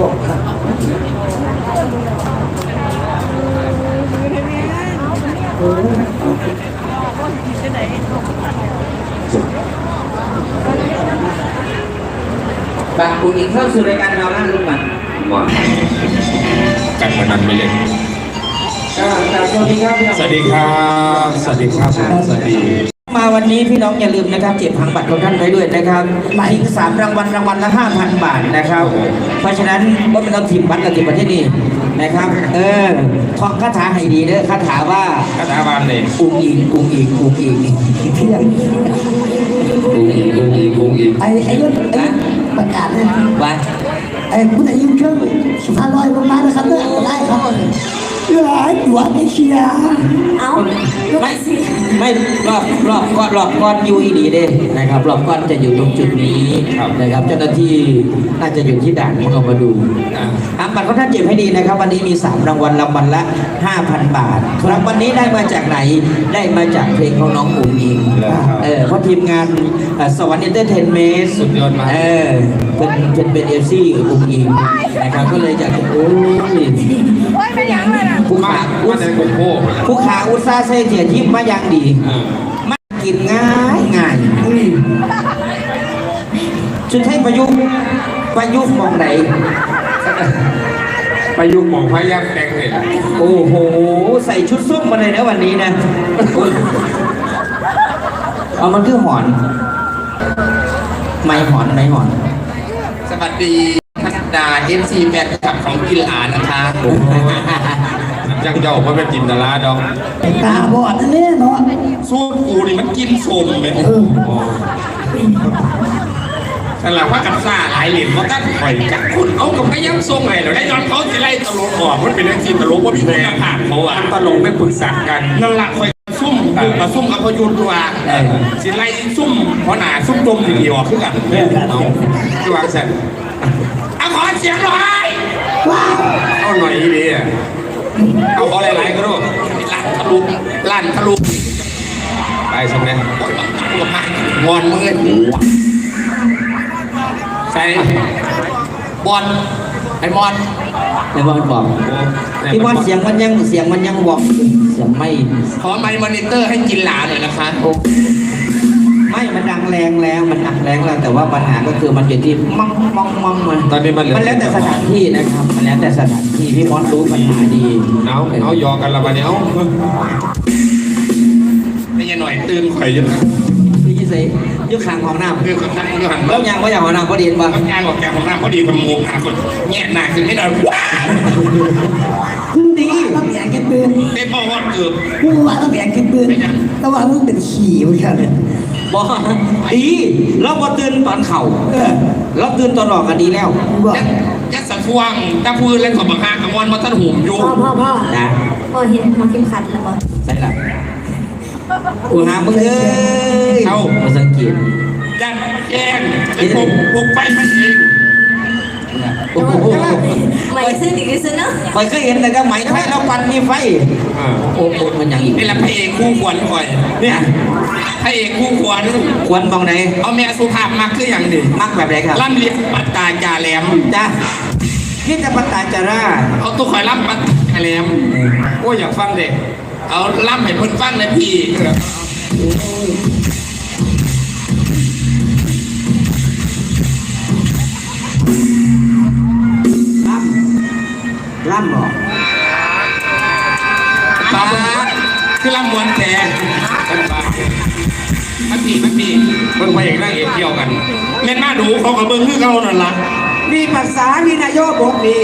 ผมครับโอ้ยบางคุณอีกเข้าสู่รายการเราล่าลุงมันมาการพนันไม่เล่นก็กราบสวัสดีครับพี่น้องสวัสดีครับ สวัสดีครับผมสวัสดี มาวันนี้พี่น้องอย่าลืมนะครับเก็บผังบัตรของท่านไว้ด้วยนะครับทิ้งสามรางวัลรางวัลละห้าพันบาทนะครับ เพราะฉะนั้นว่าเป็นเราทิมบัตรกับทิมบัตรที่นี่นะครับ เออท่องคาถาให้ดีเด้อคาถาว่าคาถาบานเลยอุ้งอิงอุ้งอิงอุ้งอิงเที่ยงกุ้งอีกุ้งอีกุ้งอีไอ้ไอ้เรื่องไอ้ประกาศเลยว่าไอ้ผู้ใดยืมเครื่องสุภาพลอยลงมานะครับเด้อได้ครับหลาย ตัวไม่เชียร์เอาไม่ไม่รอบรอบก้อนรอบก้อนอยูอีดีเด้นะครับรอบก้อนจะอยู่ตรงจุดนี้นะครับเจ้าหน้าที่น่าจะอยู่ที่ด่านของเรามาดูอ่าทำบัตรของท่านเก็บให้ดีนะครับ วันนี้มี3รางวัลรางวัลละ5,000บาทรางวัลนี้ได้มาจากไหนได้มาจากเพลงของน้องอุ๋งอิงแล้วครับเออเพราะทีมงานเอ่อสวรรค์เอนเตอร์เทนเมนต์สุดยอดมากเออเป็นเป็นเป็นเอฟซีอุ๋งอิงนะครับก็เลยอยากจะโอ้ย โอ้ยไม่ยังเลยนะผู้มาขาว่าแต่โกโก้ผู้ขาอุตสาห์ใส่เสียยิ้มมาอย่างดีอ่ามากินง่ายง่ายอืมชุดให้ประยุกต์ประยุกต์มองไหนไปยุคหมองพยักแต่งเลยโอ้โห ใส่ชุดส้มมาเลยนะวันนี้นะเอามันคือหอน ไม่หอนไม่หอน สวัสดีทัศ ดาเอฟซีแฟนคลับของกิลอานะคะจังเจ้าเพราะเป็นจินตลาดอกไอ้ตาบอดนั่นแน่เนาะสู้กูนี่มันกินสมไหมเออสลับว่ากันซ่าหลายเหรียญเพราะตั้งข่อยจักคุณเอากับพยักทรงไงเราได้ย้อนเขาจะไล่ตลกออกมันเป็นเรื่องจริงตลกว่ามีคุณภาพเขาอะตลกไม่ปรึกษากันนั่นหลักข่อยซุ่มคือมาซุ่มกับพยุนตัวสิไล่ซุ่มเพราะหนาซุ่มดมทีเดียวคือกันเอาที่วางเสร็จ เอาขอเสียงหน่อยเอาหน่อยดีอะเอาขอหลายๆก็รู้ลั่นทะลุลั่นทะลุไปสมัยโอ้ยตัวมากงอนมือใส่บอลไอ้มอนในบอลบอกพี่บอลเสียงมันยังเสียงมันยังบอกเสียงไม่ขอไมค์มอนิเตอร์ให้กินหลาหน่อยนะคะโอ้ ไม่มันดังแรงแล้วมันดังแรงแล้วแต่ว่าปัญหาก็คือมันอยู่ที่มังมังมังมันตอนนี้มันเหลือ มันแล้วแต่สถานที่นะครับ มันแล้วแต่สถานที่พี่บอลรู้ปัญหาดีเอาเอายอกันละวันนี้เอาไม่ใช่หน่อยตื่นข่อยอยังพี่ยิ่งใส่ยุคขางของน้ำคือคนทั้งยูหันแล้แล้ววยังว่าอย่างของน้ำก็ดีป่ะงานบอกแกของน้ำพอดีคนงงหาคนแง่หนาขึ้นไม่ได้ว้าดีต้องแบ่งกันปืนไม่พอว่าเกือบกูว่าต้องแบ่งกันปืนแต่ว่ามึงเป็นขี่เหมือนกัน บอกดีเราพอตื่นตอนเข่าเออเราตื่นตอนหลอกกันดีแล้วบอกยัดยัดสะช่วงตะพูนเล่นกับบังฮากังวอนมาตั้นหุ่มอยู่พ่อพ่อพ่อนะพ่อเห็นหัวเข็มขัดแล้วบ่ใช่ละกูหามึงเอ้ยเอามาสังเกตยัดแย่งไอ้พวกพวกไฟมันเอง โอ้โหไม่ซื้อดีก็ซื้อเนาะคอยเคยเห็นแต่ก็ไหมไฟเราปันมีไฟอ่าโอ้โหมันยังอีกนี่แหละพระเอกคู่ควรคอยเนี่ยพระเอกคู่ควรควรมองไหนเอาแม่สุภาพมากคืออย่างนี้มักแบบไหนครับล่ำเลียงปัตตาจาแหลมจ้าพี่จะปตาจาราเอาตัวคอยล่ำปัตตาจาแหลมโอ้ยอยากฟังเด็กเอาล่ำให้เพิ่นฟังเลยพี่ ล่ำหรอตาคือล่ำมวนแต่มันปีมันปีเพิ่งพระเอกนางเอกเกี่ยวกัน เล่นมาดูเขากับเบิ้งคือเขานั่นล่ะมีภาษาวินายโยบกดี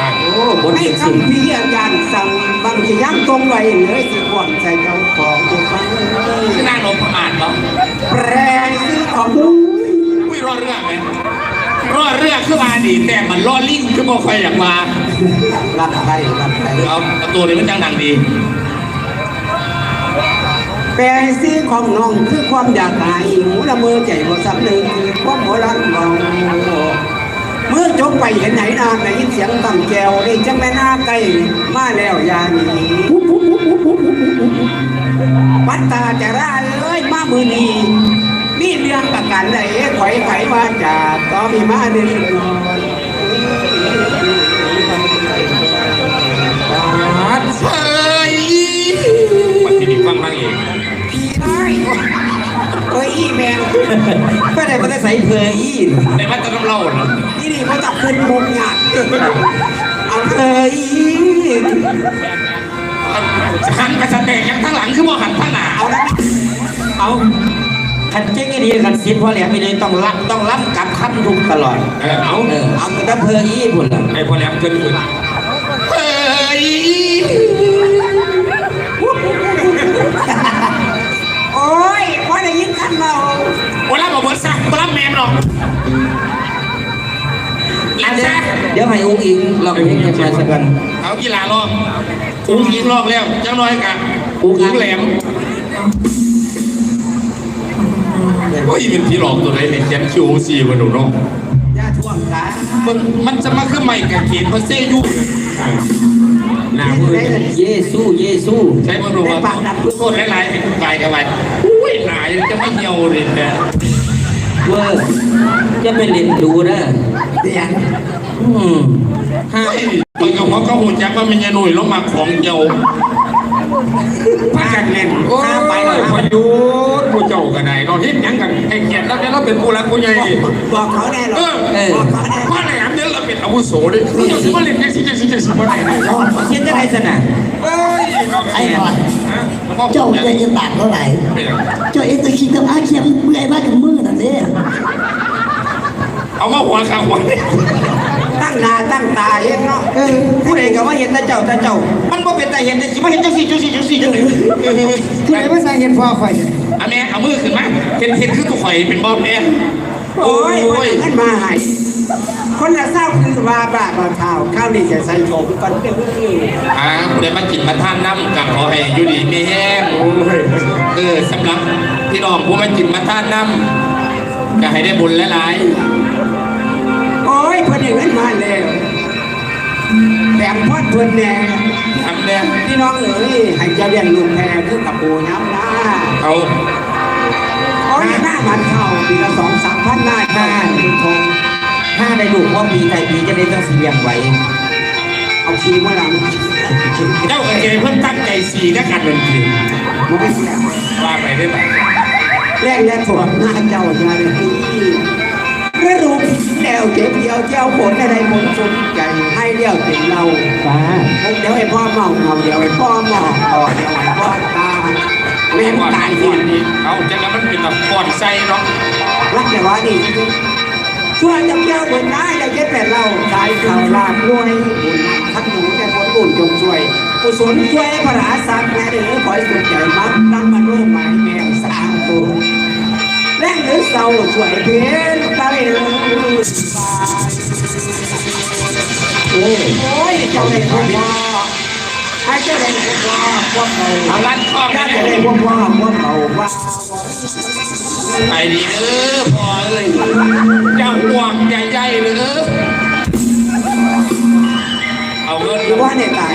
อ่าโอ้บนให้เสียงสูงคำพี่อาจารย์สั่งบางทีย่างตรงไว้เลยสิก่อนใส่เจ้าของตัวฟังเลยคือนางนพมาศเนาะแปรซื้อของมุ้ยอุ้ยรอดเรื่องไหม รอดเรื่องคือมาดีแต่มันรอดลิงคือบ่ค่อยอยากมารับไปรับไปเอาเอาตัวนี้มันจังดังดี แปรซื้อของน้องคือความอยากหายหูละเมอใจบ่สำนึกคือความโบราณมองเมื่อจบไปเห็นไหนนานได้ยินเสียงตั้งแจวได้จังแม่นาไกลมาแล้วยานี กันไหนไขว่ไขว่มาจากก็มีมาเดินนอนบาดเผยมันที่มีฟังบ้างเองพี่ได้เฮ้ยอีแมนไม่ได้ไม่ได้ใส่เพยอีในมันจะต้องเล่าเหรอที่นี่เขาจับคุณมุมหยาดเอาเพยหันไปแสดงยังทั้งหลังคือว่าหันทั้งหนาเอาเอา ขันเจ๊งไอ้ดีขันซิดพ่อแหลมไปเลยต้องรับต้องรับกับคำทุกตลอด เออเอาเออเอาแต่เพออีพุ่นละไอ้พ่อแหลมเกินขึ้นเฮ้ยโอ้ยพอได้ยินคันเราวันละบอกว่าสักวันละแมมหรอกอีอันกเดี๋ยวซะเดี๋ยวให้อุ้งอิงลองเพลงกันมาสักกันเอากีฬาลอกอุ้งยิงลอกแล้วจังน้อยกันอุ้งยิงแหลมโอ้ ยเป็นพี่หลอกตัวไหนเนี่ยเขียนคิวซีมาดูเนาะอย่าท่วงกันมันมันจะมาขึ้นใหม่กับเขียนเพราะเซยุหน้ามือเยซูเยซูใช้มาดูว่าโคตรหลายๆเป็นไปกันไปอุ้ยหลายจะไม่เหี่ยวเลยแต่เวอร์จะเป็นเล่นดูนะเดี๋ยวอืมห้าเฮ้ยตอนกับเขาก็หุ่นจักว่ามันยังหนุ่ยลงมาของเหี่ยว พักกันเล่นโอ้ยไปเลยพยุทธ์ผู้เจ้ากันไหนเราเห็นยังกันไอ้เขียนแล้วเนี่ยเราเป็นผู้รักผู้ใหญ่บอกเขาแน่หรเอออบอกเขาแน่ว่าไหนอันนี้เราเป็นอาวุโสดิมาเล่นแค่สิจะสิจะสิมาไหนไหนเขียนจะได้สนะเอ้ยไอ้หน่อยเจ้าจะจะตัดเท่าไหร่เจ้าเอ็งจะคิดกับอาเขียมเมื่อยมากกับมือนั่นเด้เอามาหัวข้างหัวตั้ง หน้าตั้งตาเห็นเนาะเออผู้ใดก็ว่าเห็นแต่เจ้าแต่เจ้า มันบ่เป็นแต่เห็นแต่สิมาเห็นจังสี่จังสี่จังสี่จังเลยผู้ใดไม่ใส่เห็นพ่อคอยอันนี้เอามือขึ้นมาเห็นเห็นคือตัวข่อยเป็นบอลแพ้โอ้ยขึ้นมาให้คนละเศร้าคือว่าบาบาข้าวข้าวนี่จะใส่โถมก่อนเป็นเรื่องอื่นอ่าเดี๋ยวมากินมาทานน้ำกับขอให้อยู่ดีมีแห้งเออสำหรับพี่น้องผู้มากินมาทานน้ำก็ให้ได้บุญหลายโเพิ่อนแน่ๆทำเนี่ยพี่น้องเอ๋ยให้เจะเรียนลูกแพรคือกับปูน้ำหน้าเอาโอ้ยหน้ามันเข้าปีละสองสามพันหน้าจ้าคุณชมถ้าได้ลูกว่าปีไก่ปีจะได้ต้องเสียงไว้เอาชีมาหลังเจ้ากับเจเพิ่นตั้งใจสีนักการดนตรีมาไม่เสียว่าไปได้ไหมแรกแรกถวดหน้าเจ้าอย่าเลยพี่กระดูกแล้วเจ็บเดียวเจ้าผลอะไรมงสนใจให้ เลี้ยวเป็นเราฟ้าเดี๋ยวไอ้พ่อเมาเมาเดี๋ยวไอ้พ่อเมาต่อเดี๋ยวไอ้พ่อตาแม่ก่อนตายก่สิอนนี้เอาจะแล้วมันเป็นแบบก่อนใส่เนาะรักแต่ว่าดีช่วยจะเที่ยวบนได้ได้เจ็บแต่เราตายข่าวลาบรวยบุญทักหนูแต่คนบุญจงช่วยกุศลช่วยพระราสักแม่เด้อขอให้สุขใจมักตั้งมาโลกหมายแมวสร้างตัวแรงหรือเศร้าช่วยเพียนไปเลย โอ้ยเจ้าได้พวกพ่อให้เจ้าได้พวกพ่อพวเราเอาลั่นคล้องถ้านะจะได้พวกพ่อพวกเราว่าไปดีเออพอเลยเจ้าห่วงใหญ่ๆเลยเออเอาเงินว่าเนี่ยตาย